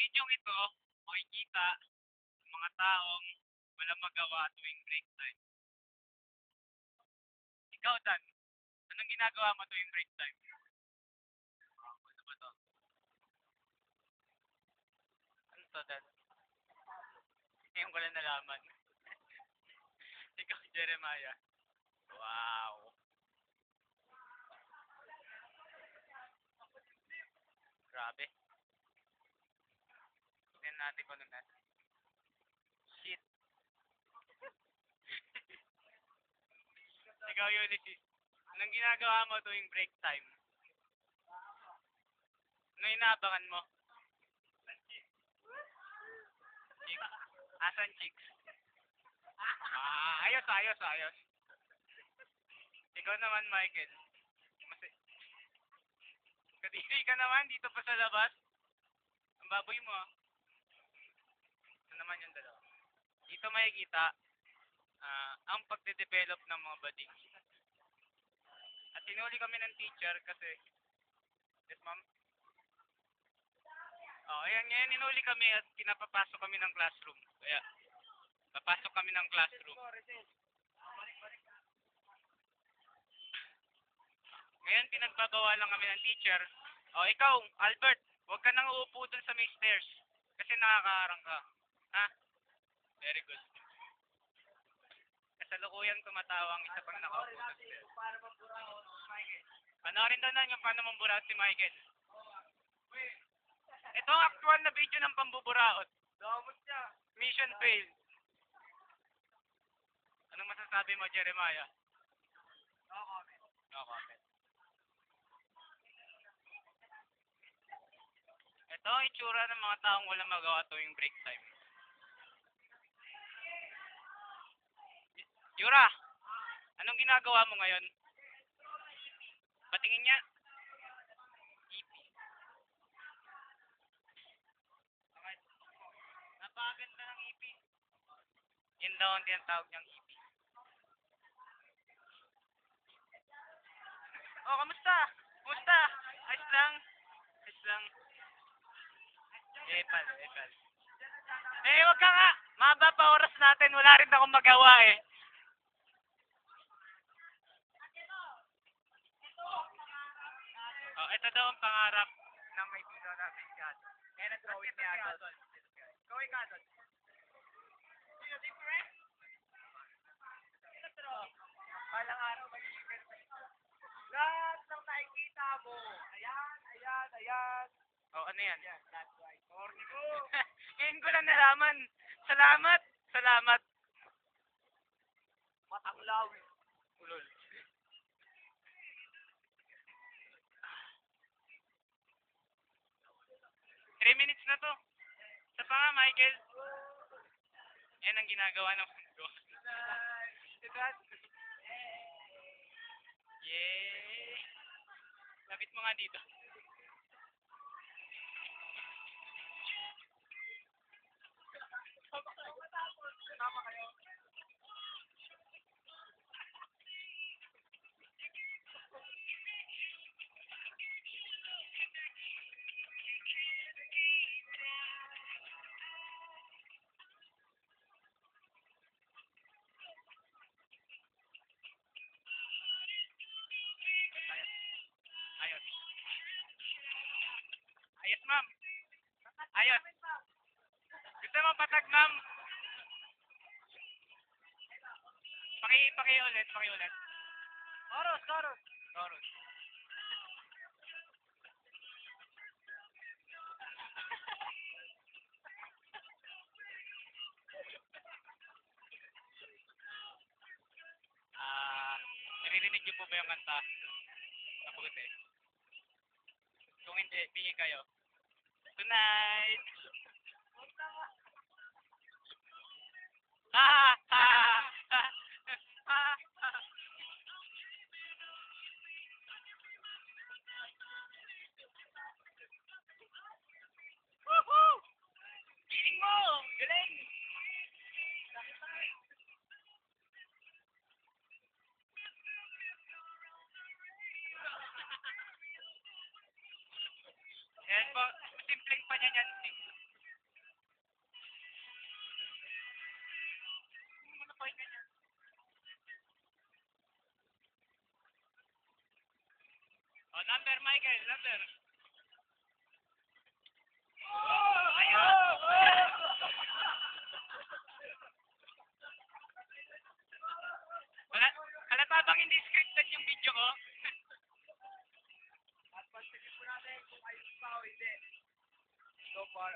video ito, makikita ng mga taong walang magawa tuwing break time. Ikaw, Dan, anong ginagawa mo tuwing break time? Ano ba to? Ano to, Dan? Ngayon ko lang nalaman. Ikaw, Jeremiah. Wow. Grabe. Natin kung ano na. Shit. Ikaw, Ulysses. Anong ginagawa mo tuwing break time? Ano inaabangan mo? Chicks. Asan chicks? Ah, ayos, ayos, ayos. Ikaw naman, Michael. Mas Kadiri ka naman dito pa sa labas. Ang baboy mo. Naman yung dalawa. Dito makikita ah, ang pagde-develop ng mga bading. At tinuli kami ng teacher kasi Yes, ma'am. Oh, ayan ngayon inuli kami at pinapapasok kami ng classroom. Kaya papasok kami ng classroom. Ngayon pinagbabawalan kami ng teacher. Oh, ikaw, Albert, huwag ka nang uupo dun sa may stairs kasi nakakaarang ka. Ha? Very good. Kasalukuyan tumatawa ang isa pang nakaupo sa stairs. Panoorin daw na yung paano mamburaot si Michael. Ito ang actual na video ng pambuburaot. Mission fail. Anong masasabi mo, Jeremiah? No comment. No comment. Ito ang itsura ng mga taong walang magawa tuwing break time. Yura, anong ginagawa mo ngayon? Patingin niya. Ipi. Napakaganda ng ipi. Yan daw ang tinatawag niyang ipi. Oh, kamusta? Kamusta? Ayos lang? Ayos lang. Epal, epal. Eh, wag ka nga. Maba pa oras natin. Wala rin akong magawa eh. Oh, ito daw ang pangarap ng may pino natin si Adol. Eh, nag-drawing ni Adol. Ka, Adol. Sino different? Balang araw magiging perfect. Lahat ng nakikita mo. Ayan, ayan, ayan. Oh, ano yan? Yan, that's right. Sorry ko. Ngayon ko lang nalaman. Salamat. Salamat. Matang 3 minutes na to. Sa pa nga, Michael. Yan ang ginagawa ng mundo. Yay! Lapit mo nga dito. Ma'am. Ayos. Gusto mo patag, ma'am? Paki, paki ulit, paki ulit. Toros, toros. Toros. Ah, naririnig niyo po ba yung kanta? Naputi. Kung hindi, bingi kayo. Good night. Ha ha. Oh, number, Michael, number. Oh, ayun! Halata bang hindi scripted yung video ko? so far